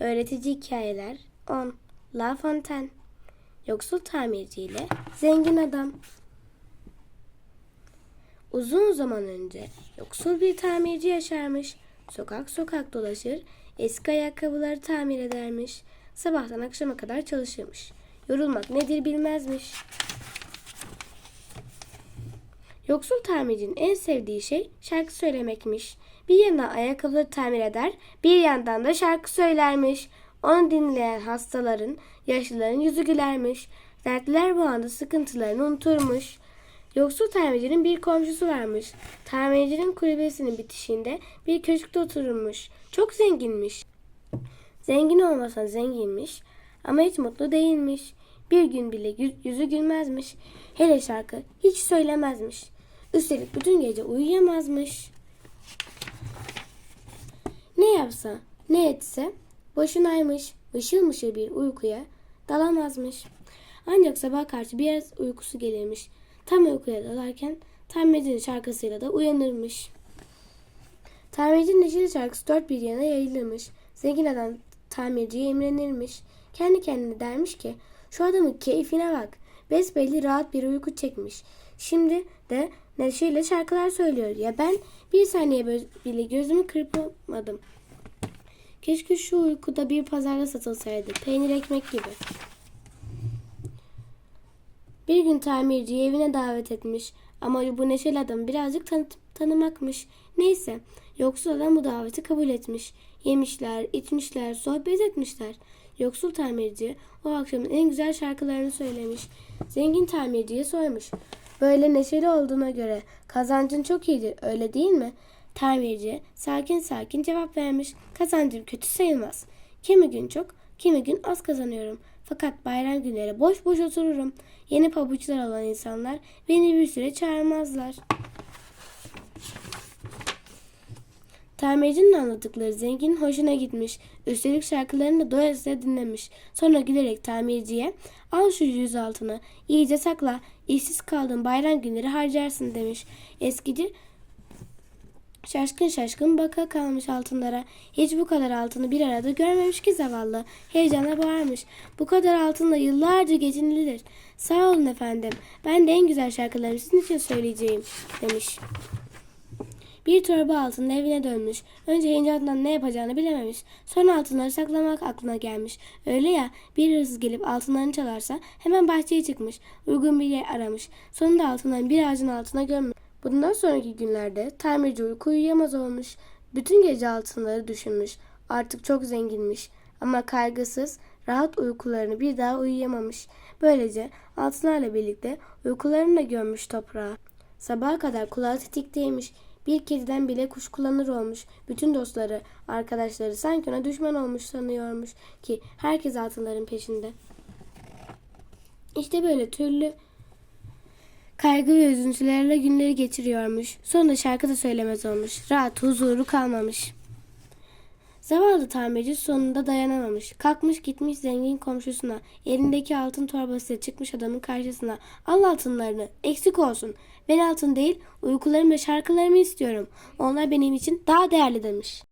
Öğretici hikayeler 10. La Fontaine Yoksul tamirci ile zengin adam Uzun zaman önce yoksul bir tamirci yaşarmış. Sokak sokak dolaşır, eski ayakkabıları tamir edermiş. Sabahtan akşama kadar çalışırmış. Yorulmak nedir bilmezmiş. Yoksul tamircinin en sevdiği şey şarkı söylemekmiş. Bir yandan ayakkabıları tamir eder, bir yandan da şarkı söylermiş. Onu dinleyen hastaların, yaşlıların yüzü gülermiş. Dertliler bu anda sıkıntılarını unuturmuş. Yoksul tamircinin bir komşusu varmış. Tamircinin kulübesinin bitişinde bir köşkte otururmuş. Çok zenginmiş. Zengin olmasa zenginmiş ama hiç mutlu değilmiş. Bir gün bile yüzü gülmezmiş. Hele şarkı hiç söylemezmiş. Üstelik bütün gece uyuyamazmış. Ne yapsa, ne etse boşunaymış. Mışıl mışıl bir uykuya dalamazmış. Ancak sabah karşı biraz uykusu gelirmiş. Tam uykuya dalarken tamircinin şarkısıyla da uyanırmış. Tamircinin neşeli şarkısı dört bir yana yayılırmış. Zengin adam tamirciye imrenirmiş. Kendi kendine dermiş ki şu adamın keyfine bak. Besbelli rahat bir uyku çekmiş. Şimdi de neşeyle şarkılar söylüyor. Ya ben bir saniye bile gözümü kırpmadım. Keşke şu uykuda bir pazarda satılsaydı. Peynir ekmek gibi. Bir gün tamirciyi evine davet etmiş. Ama bu neşeli adamı birazcık tanı- tanımakmış. Neyse, yoksul adam bu daveti kabul etmiş. Yemişler, içmişler, sohbet etmişler. Yoksul tamirci o akşamın en güzel şarkılarını söylemiş. Zengin tamirciye sormuş. Böyle neşeli olduğuna göre kazancın çok iyidir, öyle değil mi? Tamirci sakin sakin cevap vermiş. Kazancım kötü sayılmaz. Kimi gün çok, kimi gün az kazanıyorum. Fakat bayram günleri boş boş otururum. Yeni pabuçlar olan insanlar beni bir süre çağırmazlar. Tamircinin anlattıkları zenginin hoşuna gitmiş. Üstelik şarkılarını da doyasıya dinlemiş. Sonra gülerek tamirciye al şu yüz altını iyice sakla. İşsiz kaldığın bayram günleri harcarsın demiş. Eskici Şaşkın şaşkın baka kalmış altınlara. Hiç bu kadar altını bir arada görmemiş ki zavallı. Heyecanla bağırmış. Bu kadar altınla yıllarca geçinilir. Sağ olun efendim. Ben de en güzel şarkılarımı sizin için söyleyeceğim demiş. Bir torba altınla evine dönmüş. Önce heyecandan ne yapacağını bilememiş. Sonra altınları saklamak aklına gelmiş. Öyle ya bir hırsız gelip altınlarını çalarsa hemen bahçeye çıkmış. Uygun bir yer aramış. Sonunda altınların bir ağacın altına gömmüş. Bundan sonraki günlerde tamirci uyku uyuyamaz olmuş. Bütün gece altınları düşünmüş. Artık çok zenginmiş. Ama kaygısız, rahat uykularını bir daha uyuyamamış. Böylece altınlarla birlikte uykularını da gömmüş toprağa. Sabaha kadar kulağı tetikteymiş. Bir kediden bile kuşkulanır olmuş. Bütün dostları, arkadaşları sanki ona düşman olmuş sanıyormuş ki herkes altınların peşinde. İşte böyle türlü kaygı ve üzüntülerle günleri geçiriyormuş. Sonra şarkı da söylemez olmuş. Rahat, huzuru kalmamış. Zavallı tamirci sonunda dayanamamış. Kalkmış gitmiş zengin komşusuna. Elindeki altın torbasıyla çıkmış adamın karşısına. Al altınlarını. Eksik olsun. Ben altın değil uykularım ve şarkılarımı istiyorum. Onlar benim için daha değerli demiş.